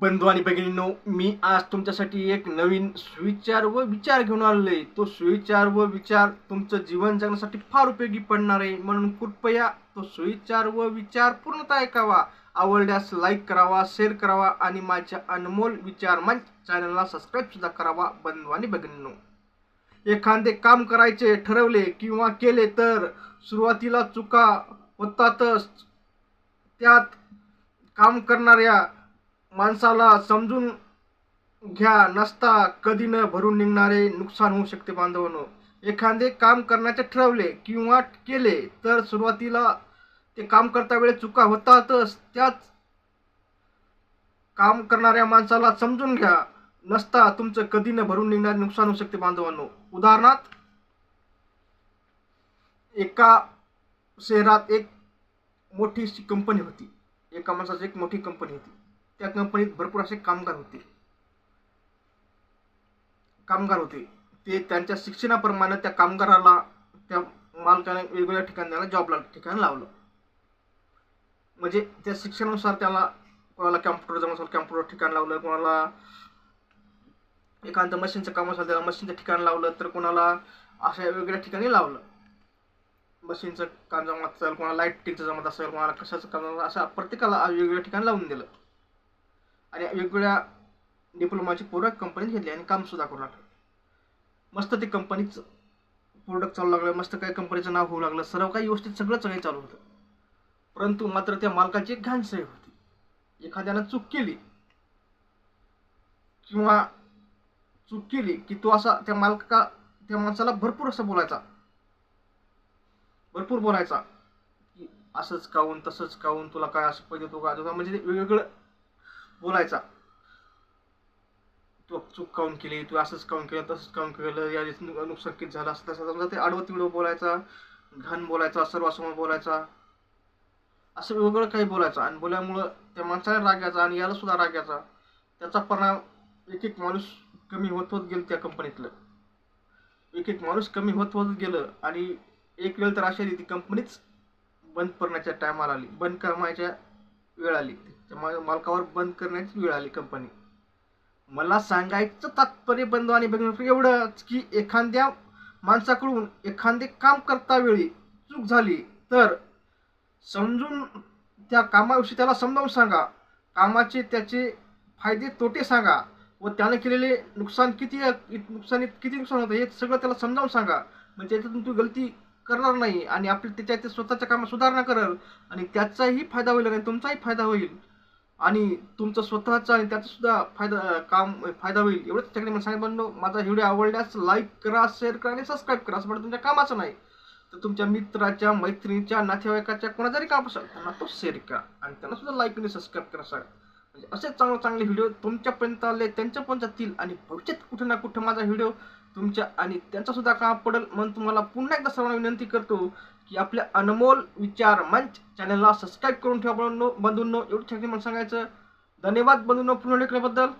बंधू आणि भगिनींनो मी आज तुमच्यासाठी एक नवीन सुविचार व विचार घेऊन आलेलो आहे तो सुविचार व विचार तुमचं जीवन जगण्यासाठी फार उपयोगी पडणार आहे. म्हणून कृपया तो सुविचार व विचार पूर्णतः ऐकावा. आवडल्यास लाईक करावा शेअर करावा आणि माझ्या अनमोल विचार मंच चॅनलला सबस्क्राईब सुद्धा करावा बंधू आणि भगिनींनो एखादे काम करायचे ठरवले किंवा केले तर सुरुवातीला चुका होतातच. त्यात काम करणाऱ्या माणसाला समजून घ्या नसता कधी न भरून निघणारे नुकसान होऊ शकते बांधवांनो. एखादे काम करण्याचे ठरवले किंवा केले तर सुरुवातीला ते काम करता वेळेस चुका होतातच. त्याच काम करणाऱ्या माणसाला समजून घ्या नसता तुमचं कधी न भरून निघणारे नुकसान होऊ शकते बांधवांनो. उदाहरणार्थ एका शहरात एक मोठी कंपनी होती. एका माणसाची एक मोठी कंपनी होती. त्या कंपनीत भरपूर असे कामगार होते. कामगार होते. ते त्यांच्या शिक्षणाप्रमाणे त्या कामगाराला त्या मालकाने वेगवेगळ्या ठिकाणी त्याला जॉबला ठिकाणी लावलं. म्हणजे त्या शिक्षणानुसार त्याला कोणाला कॅम्प्युटर जमा असेल कॅम्प्युटर ठिकाण लावलं. कोणाला एखादं मशीनचं काम असेल त्याला मशीनचं ठिकाण लावलं तर कोणाला अशा वेगवेगळ्या ठिकाणी लावलं. मशीनचं काम जमत असेल कोणाला लाईटिंगचं जमत असेल कोणाला कशाचं काम जमत असं प्रत्येकाला वेगवेगळ्या ठिकाणी लावून दिलं. आणि वेगवेगळ्या डिप्लोमाची पूर्वक कंपनीत घेतली आणि काम सुद्धा करू लागलं. मस्त ते कंपनीचं प्रोडक्ट चालू लागलं मस्त काही कंपनीचं नाव होऊ लागलं सर्व काही व्यवस्थित सगळंच काही चालू होतं. परंतु मात्र त्या मालकाची एक घाण होती. एखाद्यानं चूक केली किंवा चूक केली की तो असा त्या मालका त्या माणसाला भरपूर असं बोलायचा. भरपूर बोलायचा की असंच काहून तसंच काहून तुला काय असं पाहिजे तो का? म्हणजे वेगवेगळं बोलायचा. तू चूक काऊन केली तू असंच काऊन केलं तसंच काऊन केलं या नुकसान किती झालं असं तसं समजा ते आडवं तिडवं बोलायचा घाण बोलायचा सर्वासमोर बोलायचा असं वेगवेगळं काही बोलायचं. आणि बोल्यामुळं त्या माणसाला राग यायचा आणि याला सुद्धा राग यायचा. त्याचा परिणाम एक एक माणूस कमी होत होत गेलं त्या कंपनीतलं. एक एक माणूस कमी होत होत गेलं आणि एक वेळ तर अशी आली ती कंपनीच बंद करण्याच्या टायमाला आली बंद करण्याच्या वेळ आली. त्या मा- मालकावर बंद करण्याची वेळ आली कंपनी मला सांगायचं तात्पर्य बंधू आणि बघणं एवढंच की एखाद्या माणसाकडून एखादे काम करता वेळी चूक झाली तर समजून त्या कामाविषयी त्याला समजावून सांगा. कामाचे त्याचे फायदे तोटे सांगा व त्याने केलेले नुकसान किती नुकसानीत किती नुकसान होतं हे सगळं त्याला समजावून सांगा. म्हणजे त्याच्यातून तू गलती करणार नाही आणि आपल्या त्याच्या स्वतःच्या कामात सुधारणा करेल आणि त्याचाही फायदा होईल आणि तुमचाही फायदा होईल. आणि तुमचं स्वतःचा आणि त्याचा सुद्धा फायदा काम फायदा होईल. एवढंच त्याच्याकडे मला सांगितलं माझा व्हिडिओ आवडल्यास लाईक करा शेअर करा आणि सबस्क्राईब करा. असं म्हणजे तुमच्या कामाचं नाही. तर तुमच्या मित्राच्या मैत्रिणीच्या नातेवाईकाच्या कोणाचाही काम असेल त्यांना तो शेअर करा. आणि त्यांना सुद्धा लाईक आणि सबस्क्राईब करा सांगा म्हणजे असे चांगले चांगले व्हिडिओ तुमच्यापर्यंत आले त्यांच्यापर्यंत जातील आणि भविष्यात कुठे ना कुठं माझा व्हिडिओ तुमच्या आणि त्यांचासुद्धा काम पडेल. म्हणून तुम्हाला पुन्हा एकदा सर्वांना विनंती करतो की आपल्या अनमोल विचार मंच चॅनलला सबस्क्राईब करून ठेवा बंधूंनो. एवढं ठिकाणी मला सांगायचं. धन्यवाद बंधूंनो पुन्हा लेखल्याबद्दल